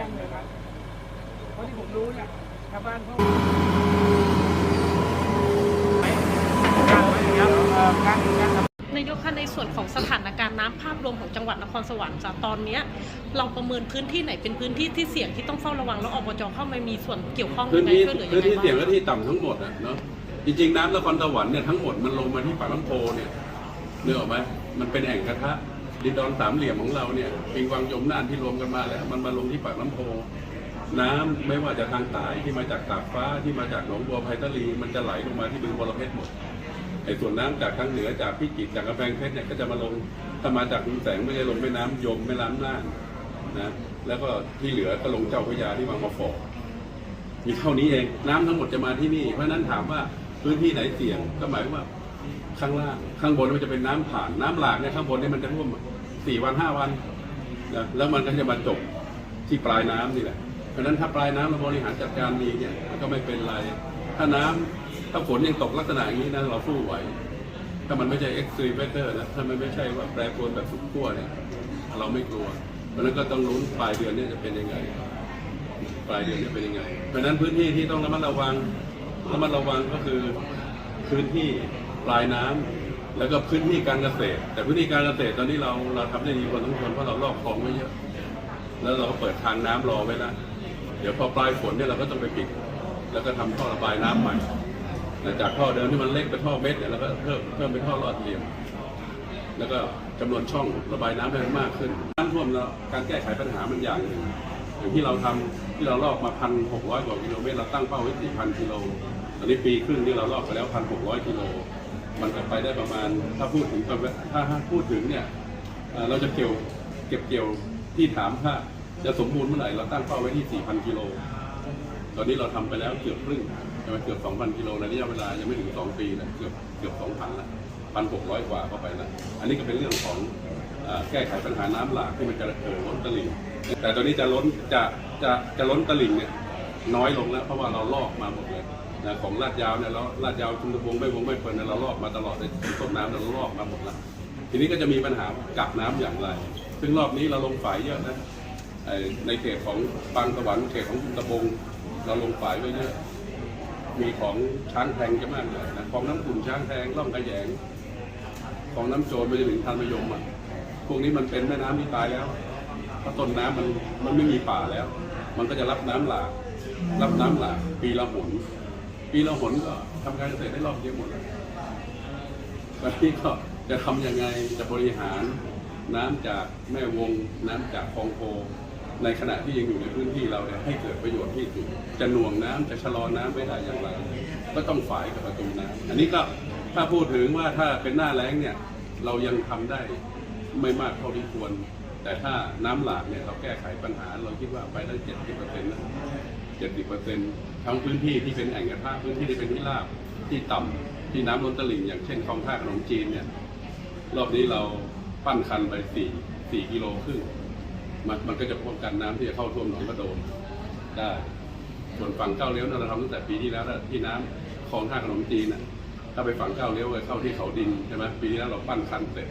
ห้งเลยครับ เพราะที่ผมรู้เนี่ยชาวบ้านเขาการไว้อย่างเงี้ยเอ่อการการทำนายกคะในส่วนของสถานการณ์น้ำภาพรวมของจังหวัดนครสวรรค์จ้ะตอนเนี้ยเราประเมินพื้นที่ไหนเป็นพื้นที่ที่เสี่ยงที่ต้องเฝ้าระวังแล้วอบจเข้ามามีส่วนเกี่ยวข้องพื้ยันงไงที่ช่วยเหลือยัพื้นงไงที่เสี่ยงบ้าและงที่ต่ำทั้งหมดอะเนาะจริงๆน้ำนครสวรรค์เนี่ยทั้งหมดมันลงมาที่ปากน้ำโพเนี่ยนึกออกไหมมันเป็นแอ่งกระทะ ดินดอนสามเหลี่ยมของเราเนี่ยปิงวังยมน่านที่รวมกันมาแล้ว มันมาลงที่ปากน้ำโพน้ำไม่ว่าจะทางใต้ที่มาจากตากฟ้าที่มาจากหนองบัวไพตะลีมันจะไหลลงมาที่บึงบรเพชรหมดไอ้ส่วนน้ำจากทางเหนือจากพิจิตรจากกำแพงเพชรเนี่ยก็จะมาลงถ้ามาจากชุมแสงไม่ได้ลงแม่น้ำยมแม่น้ำน่านนะแล้วก็ที่เหลือก็ลงเจ้าพระยาที่บางมะฟอกมีเท่านี้เองน้ำทั้งหมดจะมาที่นี่เพราะฉะนั้นถามว่าพื้นที่ไหนเสี่ยงก็หมายว่า ข้างล่างข้างบนมันจะเป็นน้ำผ่าน น้ำหลากเนี่ยข้างบนนี่มันจะท่วมสี่วันห้าวันนะแล้วมันก็จะมาจบที่ปลายน้ำนี่แหละเพราะฉะนั้นถ้าปลายน้ำเราบริหารจัดการดีเนี่ยมันก็ไม่เป็นไร ถ้าน้ำถ้าฝนยังตกลักษณะอย่างนี้นะเราสู้ไหว ถ้ามันไม่ใช่ extreme weather นะถ้ามันไม่ใช่ว่าแปรปรวนแบบสุดขั้วเนี่ยเราไม่กลัว เพราะนั้นก็ต้องลุ้นปลายเดือนเนี่ยจะเป็นยังไง ปลายเดือนจะเป็นยังไง เพราะฉะนั้นพื้นที่ที่ต้องระมัดระวังระมัดระวังก็คือพื้นที่ ปลายน้ำแล้วก็พื้นที่การเกษตร แต่พื้นที่การเกษตรตอนนี้เราเราทำได้ดีกว่าทุกคนเพราะเราลอกคลองไว้เยอะ แล้วเราก็เปิดทางน้ำรอไว้แล้วเดี๋ยวพอปลายฝนเนี่ยเราก็ต้องไปปิด แล้วก็ทำท่อระบายน้ำใหม่จากท่อเดิมที่มันเล็กเป็นท่อเม็ดเนี่ยเราก็เพิ่มเพิ่มเป็นท่อหลอดเหลี่ยม แล้วก็จำนวนช่องระบายน้ำให้มันมากขึ้นน้ำท่วมเราการแก้ไขปัญหามันอย่างหนึ่งอย่างที่เราทำที่เราลอกมาพันหกร้อยกว่ากิโลเมตรเราตั้งเป้าไว้สี่พันกิโล ตอนนี้ปีครึ่งที่เราลอกไปแล้วพันหกร้อยกิโล มันก็ไปได้ประมาณถ้าพูดถึงถ้าพูดถึงเนี่ยเราจะเกี่ยวเก็บเกี่ยวที่ถามถ้าจะสมบูรณ์เมื่อไหร่เราตั้งเป้าไว้ที่ 4,000 กิโล ตอนนี้เราทำไปแล้วเกือบครึ่งใช่ไหมเกือบ 2,000 กิโลในระยะเวลายังไม่ถึง 2 ปีนะเกือบเกือบ 2,000ละ1,600 กว่าเข้าไปแล้วอันนี้ก็เป็นเรื่องของอแก้ไขปัญหาน้ำหลากที่มันจะเอ่อล้นตลิ่งแต่ตอนนี้จะล้นจะจะจะล้นตลิ่งเนี่ย น้อยลงแล้ว เพราะว่าเราลอกมาหมดเลยนะของลาดยาวเนี่ยเราลาดยาวชุมพวงไม่วงไม่เฟิร์นเนี่ยเราลอกมาตลอดในต้นน้ำเราลอกมาหมดแล้วทีนี้ก็จะมีปัญหากับน้ำอย่างไร ซึ่งรอบนี้เราลงฝายเยอะนะในเขตของบางสวรรค์เขตของตะบงเราลงฝายไว้เยอะมีของช้างแทงจะมากเลยนะของน้ำขุ่นช้างแทงล่องกระแยงของน้ำโจรไปจนถึงทันมยมอะพวกนี้มันเป็นแม่น้ำที่ตายแล้วเพราะต้นน้ำมันมันไม่มีป่าแล้ว มันก็จะรับน้ำหลาก รับน้ำหลากปีละหน ปีละหนก็ทำการเกษตรได้รอบเดียวหมดแล้ววันนี้ก็จะทำยังไงจะบริหารน้ำจากแม่วงน้ำจากคลองโพในขณะที่ยังอยู่ในพื้นที่เราเนี่ยให้เกิดประโยชน์ที่สุดจะหน่วงน้ำจะชะลอน้ำไม่ได้อย่างไร ก็ต้องฝ่ายกับประตูน้ำอันนี้ก็ถ้าพูดถึงว่าถ้าเป็นหน้าแล้งเนี่ยเรายังทำได้ไม่มากเท่าที่ควร แต่ถ้าน้ำหลากเนี่ยเราแก้ไขปัญหาเราคิดว่าไปได้เจ็ดสิบเปอร์เซ็นต์นะ เจ็ดสิบเปอร์เซ็นทั้งพื้นที่ที่เป็นแอ่งกระทะพื้นที่ที่เป็นที่ราบที่ต่ำที่น้ำล้นตลิ่งอย่างเช่นคลองท่าขนมจีนเนี่ยรอบนี้เราปั้นคันไปสี่สี่กิโลครึ่งมันมันก็จะป้องกันน้ำที่จะเข้าท่วมหนองกระโดนได้ส่วนฝั่งเก้าเลี้ยวเราทำตั้งแต่ปีที่แล้วที่น้ำคลองท่าขนมจีนน่ะถ้าไปฝั่งเก้าเลี้ยวไปเข้าที่เขาดินใช่ไหมปีที่แล้วเราปั้นคันเสร็จ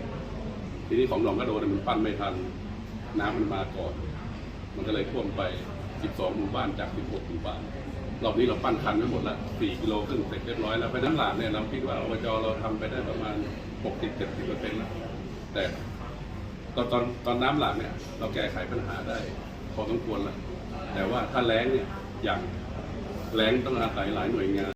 ทีนี้ของหนองกระโดนมันปั้นไม่ทัน น้ำมันมาก่อน มันก็เลยท่วมไป 12 หมู่บ้านจาก 16 หมู่บ้านรอบนี้เราปั้นคันไว้หมดละ 4 กิโลครึ่งเสร็จเรียบร้อยแล้วเพราะนั้นหลากเนี่ยเราคิดว่าอบจเราทำไปได้ประมาณ 60-70เปอร์เซ็นต์แล้วแต่ตอนตอนตอนน้ำหลากเนี่ย เราแก้ไขปัญหาได้พอสมควรละแต่ว่าถ้าแล้งเนี่ยอย่างแล้งต้องอาศัยหลายหน่วยงาน